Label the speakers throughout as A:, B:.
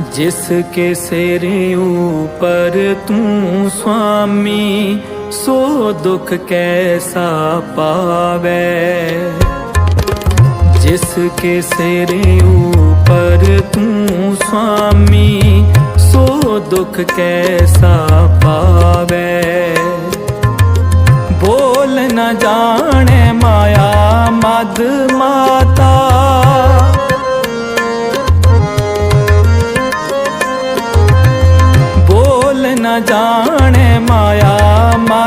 A: ਜਿਸ ਕੇ ਸਿਰ ਉਪਰ ਤੂੰ ਸੁਆਮੀ ਸੋ ਦੁਖ ਕੈਸਾ ਪਾਵੇ? ਜਿਸ ਕੇ ਸਿਰ ਉਪਰ ਤੂੰ ਸੁਆਮੀ ਸੋ ਦੁਖ ਕੈਸਾ ਪਾਵੇ? ਬੋਲ ਨਾ ਜਾਣੇ ਮਾਇਆ ਮਦ ਮਾਤਾ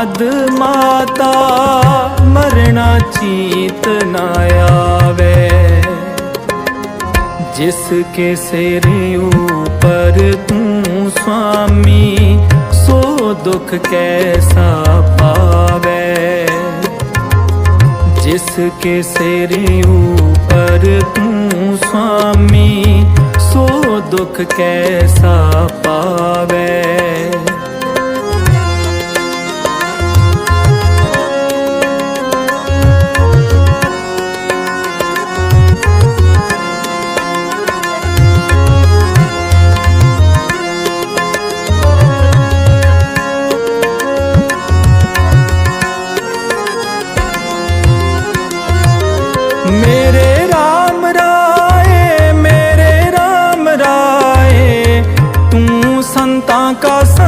A: ਮਾਦ ਮਾਤਾ ਮਰਣਾ ਚੀਤ ਨਾ ਆਵੇ। ਜਿਸ ਕੇ ਸਿਰ ਉਪਰ ਤੂੰ ਸੁਆਮੀ ਸੋ ਦੁਖ ਕੈਸਾ ਪਾਵੇ। ਜਿਸ ਕੇ ਸਿਰ ਉਪਰ ਤੂੰ ਸਵਾਮੀ, ਸੋ ਦੁਖ ਕੈਸਾ ਪਾਵੇ। encore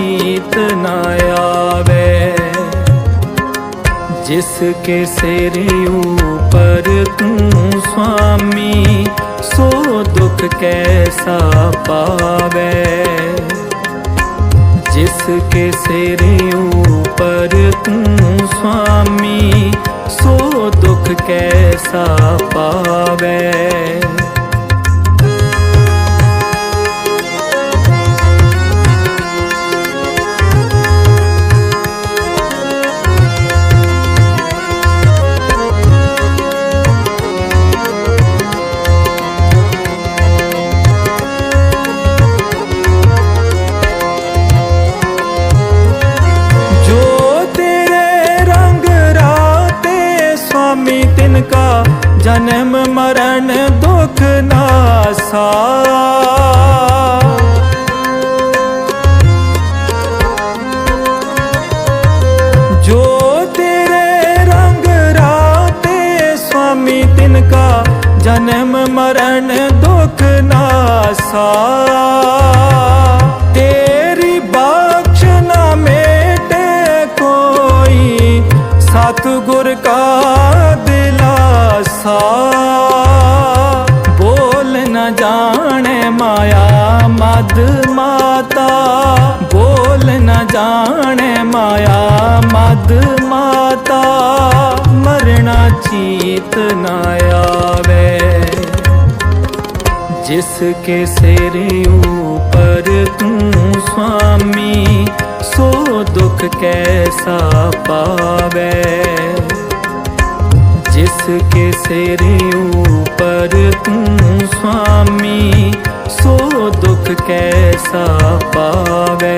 A: ਨੀਤ ਨਾ ਆਵੇ। ਜਿਸ ਕੇ ਸਿਰ ਉਪਰ ਤੂੰ ਸੁਆਮੀ ਸੋ ਦੁਖ ਕੈਸਾ ਪਾਵੇ। ਜਿਸ ਕੇ ਸਿਰ ਉਪਰ ਤੂੰ ਸੁਆਮੀ ਸੋ ਦੁਖ ਕੈਸਾ ਪਾਵੇ। ਕਾ, ਜਨਮ ਮਰਨ ਦੁਖ ਨਾਸਾ ਜੋ ਤੇਰੇ ਰੰਗ ਰਾਤੇ ਸੁਆਮੀ, ਤਿਨ ਕਾ, ਜਨਮ ਮਰਨ ਦੁਖ ਨਾਸਾ ਸਤਗੁਰ ਕਾ ਆਸਾ ਬੋਲ ਨ ਜਾਣੇ ਮਾਇਆ ਮਦ ਮਾਤਾ। ਬੋਲ ਨ ਜਾਣੇ ਮਾਇਆ ਮਦ ਮਾਤਾ। ਮਰਨਾ ਚੀਤ ਨ ਆਵੇ। ਜਿਸ ਕੇ ਸਿਰ ਉਪਰ ਤੂੰ ਸਵਾਮੀ, ਸੋ ਦੁਖ ਕੈਸਾ ਪਾਵੇ। जिसके सिर ऊपर तू स्वामी सो दुख कैसा पावे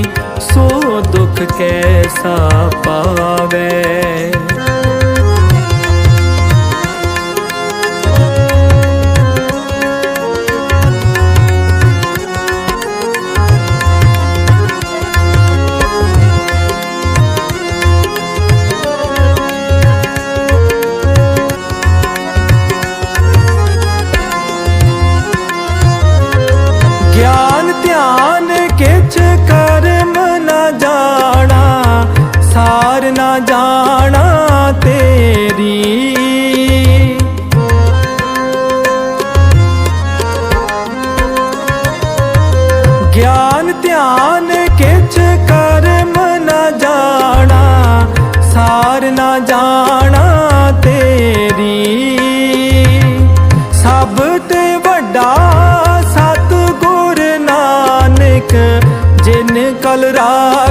A: ਸੁਖ ਕੈਸਾ ਪਾਵੇ। ਜਾਣਾ ਤੇਰੀ। ਗਿਆਨ ਧਿਆਨ ਕਿਛ ਕਰਮ ਨਾ ਜਾਣਾ, ਸਾਰ ਨਾ ਜਾਣਾ ਤੇਰੀ। ਸਭ ਤੇ ਵੱਡਾ ਸਤਿਗੁਰ ਨਾਨਕ, ਜਿਨ ਕਲ ਰਾਖੀ